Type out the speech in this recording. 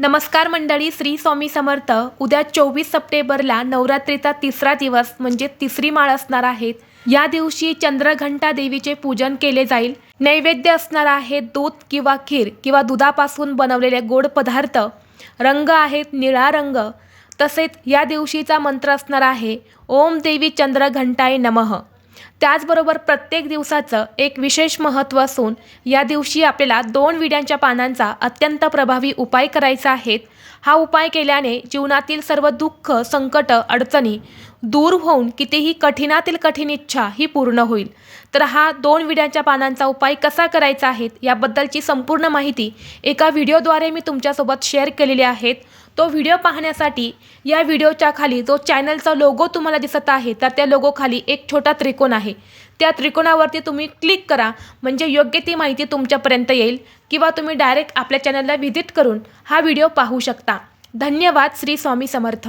नमस्कार मंडळी श्री स्वामी समर्थ. उद्या चोवीस सप्टेंबरला नवरात्रीचा तिसरा दिवस म्हणजे तिसरी माळ असणार आहेत या दिवशी चंद्रघंटा देवीचे पूजन केले जाईल. नैवेद्य असणार आहे दूध किंवा खीर किंवा दुधापासून बनवलेले गोड पदार्थ. रंग आहेत निळा रंग. तसेच या दिवशीचा मंत्र असणार आहे ओम देवी चंद्रघंटाय नमः. त्याचबरोबर प्रत्येक दिवसाचं एक विशेष महत्त्व असून या दिवशी आपल्याला दोन विड्यांच्या पानांचा अत्यंत प्रभावी उपाय करायचा आहे हा उपाय केल्याने जीवनातील सर्व दुःख संकट अडचणी दूर होऊन कितीही कठीणातील कठीण इच्छा ही पूर्ण होईल. तर हा दोन विड्यांच्या पानांचा उपाय कसा करायचा आहे याबद्दलची संपूर्ण माहिती एका व्हिडिओद्वारे मी तुमच्यासोबत शेअर केलेली आहेत तो व्हिडिओ पाहण्यासाठी या व्हिडिओच्या खाली जो चॅनलचा लोगो तुम्हाला दिसत आहे तर त्या लोगो खाली एक छोटा त्रिकोण आहे. त्या त्रिकोणावरती तुम्ही क्लिक करा म्हणजे योग्य ती माहिती तुमच्यापर्यंत येईल किंवा तुम्ही डायरेक्ट आपल्या चॅनलला व्हिजिट करून हा व्हिडिओ पाहू शकता. धन्यवाद श्री स्वामी समर्थ.